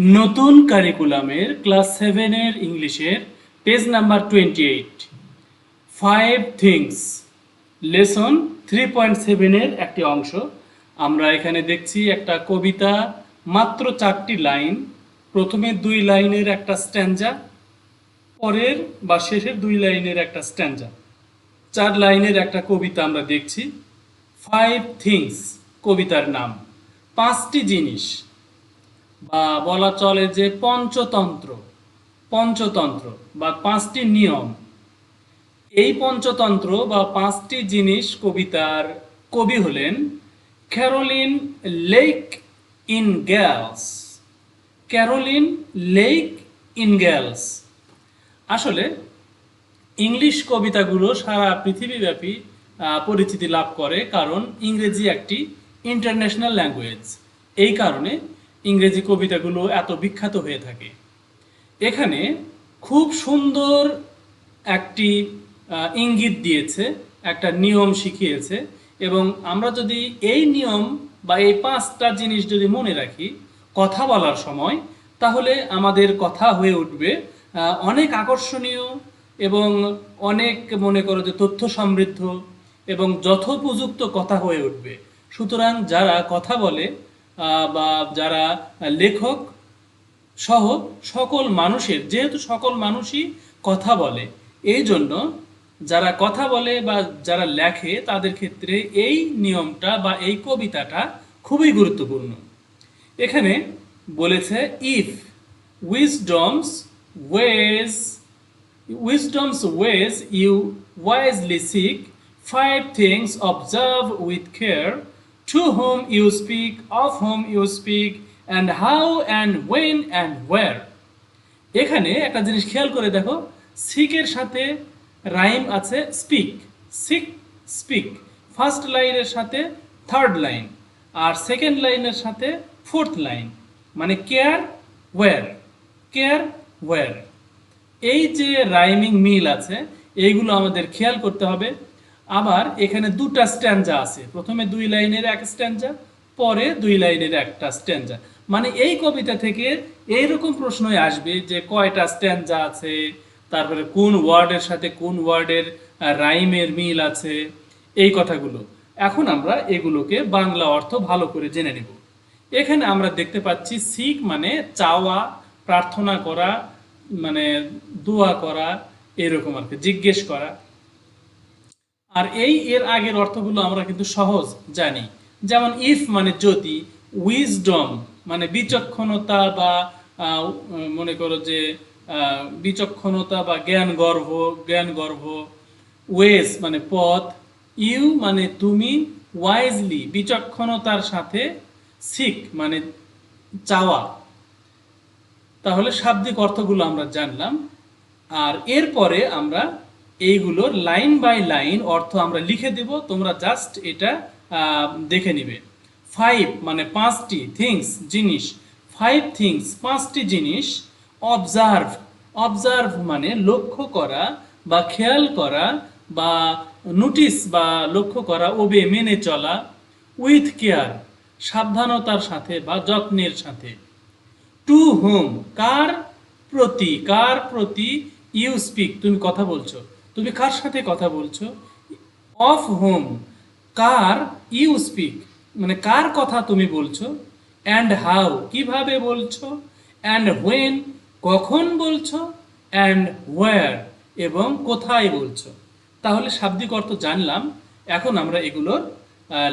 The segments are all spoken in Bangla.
নতুন কারিকুলামের ক্লাস সেভেনের ইংলিশের page number twenty eight five things lesson three point সেভেনের একটি অংশ। আমরা এখানে দেখছি একটা কবিতা মাত্র চারটি লাইন। প্রথমে দুই লাইনের একটা স্ট্যান্জা পরের বা শেষের দুই লাইনের একটা স্ট্যান্জা চার লাইনের একটা কবিতা আমরা দেখছি। ফাইভ থিংস কবিতার নাম। পাঁচটি জিনিস। বা বলা চলে যে পঞ্চতন্ত্র পঞ্চতন্ত্র বা পাঁচটি নিয়ম। এই পঞ্চতন্ত্র বা পাঁচটি জিনিস কবিতার কবি হলেন Caroline Lake in গ্যালস। Caroline Lake in গ্যালস। আসলে ইংলিশ কবিতাগুলো সারা পৃথিবীব্যাপী পরিচিতি লাভ করে কারণ ইংরেজি একটি ইন্টারন্যাশনাল ল্যাঙ্গুয়েজ। এই কারণে ইংরেজি কবিতাগুলো এত বিখ্যাত হয়ে থাকে। এখানে খুব সুন্দর একটি ইঙ্গিত দিয়েছে, একটা নিয়ম শিখিয়েছে এবং আমরা যদি এই নিয়ম বা এই পাঁচটা জিনিস যদি মনে রাখি কথা বলার সময়, তাহলে আমাদের কথা হয়ে উঠবে অনেক আকর্ষণীয় এবং অনেক মনে করো যে তথ্য সমৃদ্ধ এবং যথোপযুক্ত কথা হয়ে উঠবে। সুতরাং যারা কথা বলে বা যারা লেখক সহ সকল মানুষের, যেহেতু সকল মানুষই কথা বলে, এই জন্য যারা কথা বলে বা যারা লেখে, তাদের ক্ষেত্রে এই নিয়মটা বা এই কবিতাটা খুবই গুরুত্বপূর্ণ। এখানে বলেছে if wisdom's ways wisdom's ways you wisely seek five things, observe with care to whom you speak, of whom you speak, and how and when and where. এখানে একটা জিনিস খেয়াল করে দেখো সিকের সাথে রাইম আছে স্পিক সিক স্পিক ফার্স্ট লাইনের সাথে থার্ড লাইন আর সেকেন্ড লাইনের সাথে ফোর্থ লাইন মানে কেয়ার ওয়্যার কেয়ার ওয়্যার এই যে রাইমিং মিল আছে, এইগুলো আমাদের খেয়াল করতে হবে। আবার এখানে দুটা স্ট্যান্ডা আছে। প্রথমে দুই লাইনের এক স্ট্যান্ডা, পরে দুই লাইনের একটা স্ট্যান্জা মানে এই কবিতা থেকে এইরকম প্রশ্নই আসবে যে কয়টা স্ট্যান্জা আছে, তারপরে কোন ওয়ার্ডের সাথে কোন ওয়ার্ডের রাইমের মিল আছে, এই কথাগুলো। এখন আমরা এগুলোকে বাংলা অর্থ ভালো করে জেনে নেব। এখানে আমরা দেখতে পাচ্ছি সিক মানে চাওয়া, প্রার্থনা করা মানে দোয়া করা, এরকম আর কি, জিজ্ঞেস করা। আর এই এর আগের অর্থগুলো আমরা কিন্তু সহজ জানি। যেমন ইফ মানে যদি উইজডম মানে বিচক্ষণতা বা মনে করো যে বিচক্ষণতা বা জ্ঞান গর্ভ জ্ঞান গর্ভ। ওয়েজ মানে পথ। ইউ মানে তুমি ওয়াইজলি বিচক্ষণতার সাথে সিক মানে চাওয়া। তাহলে শাব্দিক অর্থগুলো আমরা জানলাম। আর এরপরে আমরা এইগুলোর লাইন বাই লাইন অর্থ আমরা লিখে দেব, তোমরা জাস্ট এটা দেখে নিবে। ফাইভ মানে পাঁচটি থিংস জিনিস। ফাইভ থিংস পাঁচটি জিনিস অবজার্ভ অবজার্ভ মানে লক্ষ্য করা বা খেয়াল করা বা নোটিস বা লক্ষ্য করা ওবে মেনে চলা। উইথ কেয়ার সাবধানতার সাথে বা যত্নের সাথে। টু হোম কার প্রতি কার প্রতি ইউ স্পিক তুমি কথা বলছো। তুমি কার সাথে কথা বলছো? অফ হোম কার ইউ স্পিক মানে কার কথা তুমি বলছো? অ্যান্ড হাউ কীভাবে বলছো? অ্যান্ড হোয়েন কখন বলছো? অ্যান্ড হোয়ার এবং কোথায় বলছো? তাহলে শাব্দিক অর্থ জানলাম। এখন আমরা এগুলোর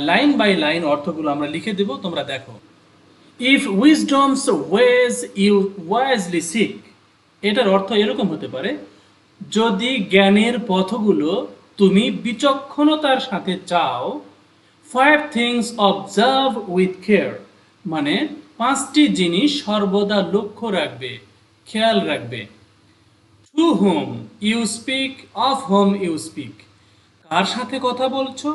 লাইন বাই লাইন অর্থগুলো আমরা লিখে দেব। তোমরা দেখো। If wisdom's ways you wisely seek এটার অর্থ এরকম হতে পারে যদি জ্ঞানের পথগুলো তুমি বিচক্ষণতার সাথে চাও five things observe with care মানে পাঁচটি জিনিস সর্বদা লক্ষ্য রাখবে, খেয়াল রাখবে। To whom you speak of whom you speak কার সাথে কথা বলছো,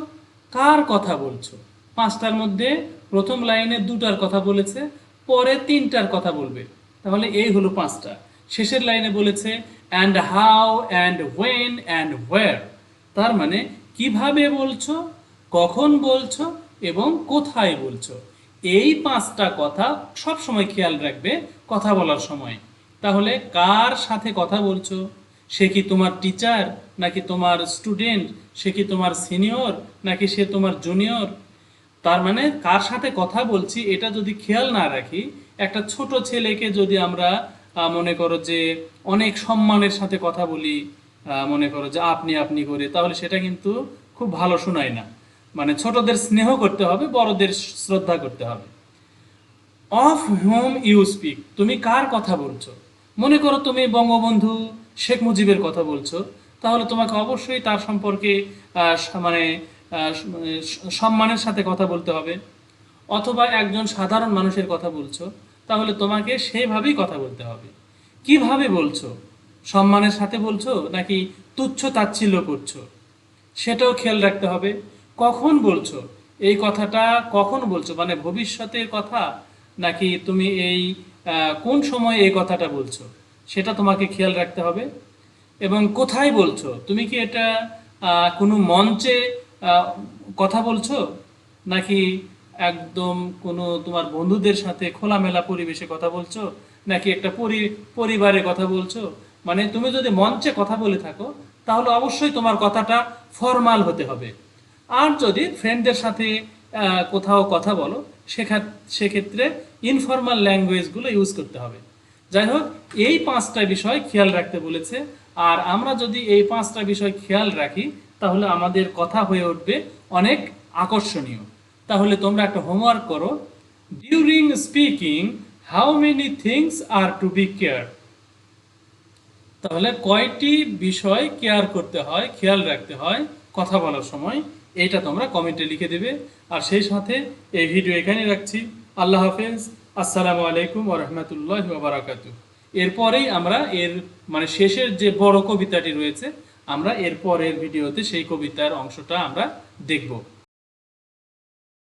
কার কথা বলছো। পাঁচটার মধ্যে প্রথম লাইনে দুটার কথা বলেছে, পরে তিনটার কথা বলবে। তাহলে এই হলো পাঁচটা। শেষের লাইনে বলেছে and how and when and where তার মানে কীভাবে বলছো, কখন বলছো এবং কোথায় বলছো? এই পাঁচটা কথা সব সময় খেয়াল রাখবে কথা বলার সময়। তাহলে, কার সাথে কথা বলছো? সে কি তোমার টিচার নাকি তোমার স্টুডেন্ট সে কি তোমার সিনিয়র নাকি সে তোমার জুনিয়র তার মানে কার সাথে কথা বলছি এটা যদি খেয়াল না রাখি, একটা ছোট ছেলেকে যদি আমরা মনে করো যে অনেক সম্মানের সাথে কথা বলি মনে করো যে আপনি আপনি করে, তাহলে সেটা কিন্তু খুব ভালো শোনায় না। মানে ছোটদের স্নেহ করতে হবে, বড়দের শ্রদ্ধা করতে হবে। অফ হোম ইউ স্পিক তুমি কার কথা বলছো? মনে করো তুমি বঙ্গবন্ধু শেখ মুজিবের কথা বলছো, তাহলে তোমাকে অবশ্যই তার সম্পর্কে মানে মানে সম্মানের সাথে কথা বলতে হবে। অথবা একজন সাধারণ মানুষের কথা বলছো তাহলে তোমাকে সেভাবেই কথা বলতে হবে। কীভাবে বলছো? সম্মানের সাথে বলছো নাকি তুচ্ছ তাচ্ছিল্য করছ? সেটাও খেয়াল রাখতে হবে। কখন বলছো? এই কথাটা কখন বলছো? মানে ভবিষ্যতের কথা নাকি তুমি এই কোন সময় এই কথাটা বলছো? সেটা তোমাকে খেয়াল রাখতে হবে। এবং কোথায় বলছো? তুমি কি এটা কোনো মঞ্চে কথা বলছো? নাকি একদম কোনো তোমার বন্ধুদের সাথে খোলামেলা পরিবেশে কথা বলছো? নাকি একটা পরি, পরিবারে কথা বলছো? মানে তুমি যদি মঞ্চে কথা বলে থাকো, তাহলে অবশ্যই তোমার কথাটা ফর্মাল হতে হবে। আর যদি ফ্রেন্ডদের সাথে কোথাও কথা বলো সেক্ষেত্রে ইনফর্মাল ল্যাঙ্গুয়েজগুলো ইউজ করতে হবে। যাই হোক, এই পাঁচটা বিষয় খেয়াল রাখতে বলেছে। আর আমরা যদি এই পাঁচটা বিষয় খেয়াল রাখি, তাহলে আমাদের কথা হয়ে উঠবে অনেক আকর্ষণীয়। তাহলে তোমরা একটা হোমওয়ার্ক করো। During speaking how many things are to be care তাহলে কয়টি বিষয় কেয়ার করতে হয়, খেয়াল রাখতে হয়, কথা বলার সময়। এইটা তোমরা কমেন্টে লিখে দেবে। আর সেই সাথে এই ভিডিও এখানেই রাখছি। আল্লাহ হাফেজ। আসসালামু আলাইকুম ওরহমতুল্লাহ বারাকাতু এরপরেই আমরা এর মানে শেষের যে বড় কবিতাটি রয়েছে, আমরা এরপরের ভিডিওতে সেই কবিতার অংশটা আমরা দেখব।